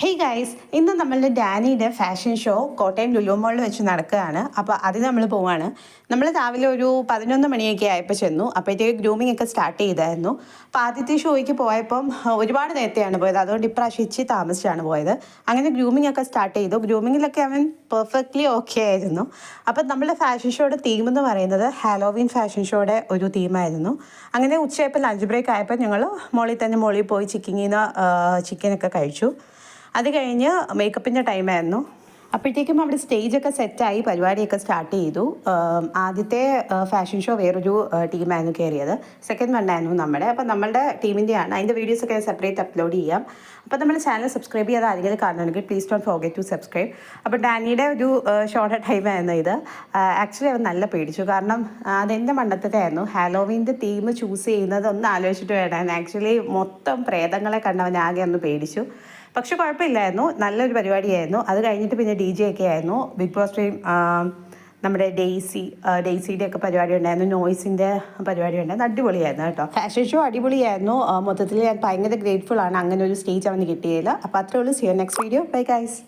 Hey guys ഇന്ന് നമ്മളുടെ ഡാനിയുടെ ഫാഷൻ ഷോ കോട്ടയം ലുലു മോളിൽ വെച്ച് നടക്കുകയാണ്. അപ്പോൾ അതിന് നമ്മൾ പോവാണ്. നമ്മൾ രാവിലെ ഒരു പതിനൊന്ന് മണിയൊക്കെ ആയപ്പോൾ ചെന്നു. അപ്പോഴത്തേക്ക് ഗ്രൂമിംഗ് ഒക്കെ സ്റ്റാർട്ട് ചെയ്തായിരുന്നു. അപ്പോൾ ആദ്യത്തെ ഷോയ്ക്ക് പോയപ്പം ഒരുപാട് നേരത്തെയാണ് പോയത്. അതുകൊണ്ട് ഇപ്രാവശ്യം ഇച്ചി താമസിച്ചാണ് പോയത്. അങ്ങനെ ഗ്രൂമിംഗ് ഒക്കെ സ്റ്റാർട്ട് ചെയ്തു. ഗ്രൂമിങ്ങിലൊക്കെ അവൻ പെർഫെക്റ്റ്ലി ഓക്കെ ആയിരുന്നു. അപ്പം നമ്മളുടെ ഫാഷൻ ഷോയുടെ തീം എന്ന് പറയുന്നത് ഹാലോവിൻ ഫാഷൻ ഷോയുടെ ഒരു തീമായിരുന്നു അങ്ങനെ ഉച്ചയായപ്പോൾ ലഞ്ച് ബ്രേക്ക് ആയപ്പോൾ ഞങ്ങൾ മോളിൽ തന്നെ മോളിൽ പോയി ചിക്കിങ്ങിന്ന് ചിക്കനൊക്കെ കഴിച്ചു. അത് കഴിഞ്ഞ് മേക്കപ്പിന്റെ ടൈമായിരുന്നു അപ്പോഴത്തേക്കും അവിടെ സ്റ്റേജൊക്കെ സെറ്റായി പരിപാടിയൊക്കെ സ്റ്റാർട്ട് ചെയ്തു. ആദ്യത്തെ ഫാഷൻ ഷോ വേറൊരു ടീമായിരുന്നു കയറിയത് സെക്കൻഡ് വണ്ണായിരുന്നു നമ്മുടെ. അപ്പോൾ നമ്മളുടെ ടീമിന്റെയാണ് അതിന്റെ വീഡിയോസൊക്കെ സെപ്പറേറ്റ് അപ്ലോഡ് ചെയ്യാം. അപ്പോൾ നമ്മുടെ ചാനൽ സബ്സ്ക്രൈബ് ചെയ്യാതെ ആരെങ്കിലും കാണണമെങ്കിൽ please don't forget to subscribe അപ്പോൾ ഡാനിയുടെ ഒരു ഷോർട്ട് ടൈമായിരുന്നു ഇത്. ആക്ച്വലി അവൻ നല്ല പേടിച്ചു. കാരണം അതെന്റെ മണ്ടത്തിലായിരുന്നു ഹാലോവിന്റെ തീം ചൂസ് ചെയ്യുന്നത് ഒന്ന് ആലോചിച്ചിട്ട് വേണം ആക്ച്വലി മൊത്തം പ്രേതങ്ങളെ കണ്ടവൻ ആകെ ഒന്ന് പേടിച്ചു. പക്ഷെ കുഴപ്പമില്ലായിരുന്നു. നല്ലൊരു പരിപാടിയായിരുന്നു. അത് കഴിഞ്ഞിട്ട് പിന്നെ ഡി ജെ ഒക്കെ ആയിരുന്നു. ബിഗ് ബോസ് ടീം നമ്മുടെ ഡെയ്സി ഡെയ്സിയുടെ ഒക്കെ പരിപാടി ഉണ്ടായിരുന്നു. നോയ്സിന്റെ പരിപാടി ഉണ്ടായിരുന്നു. അടിപൊളിയായിരുന്നു കേട്ടോ. ഫാഷൻ ഷോ അടിപൊളിയായിരുന്നു. മൊത്തത്തിൽ ഞാൻ ഭയങ്കര ഗ്രേറ്റ്ഫുൾ ആണ്. അങ്ങനെ ഒരു സ്റ്റേജ് അവന് കിട്ടിയതിൽ അപ്പോൾ അത്രേ ഉള്ളൂ. സിയോ നെക്സ്റ്റ് വീഡിയോ ബൈ ഗൈസ്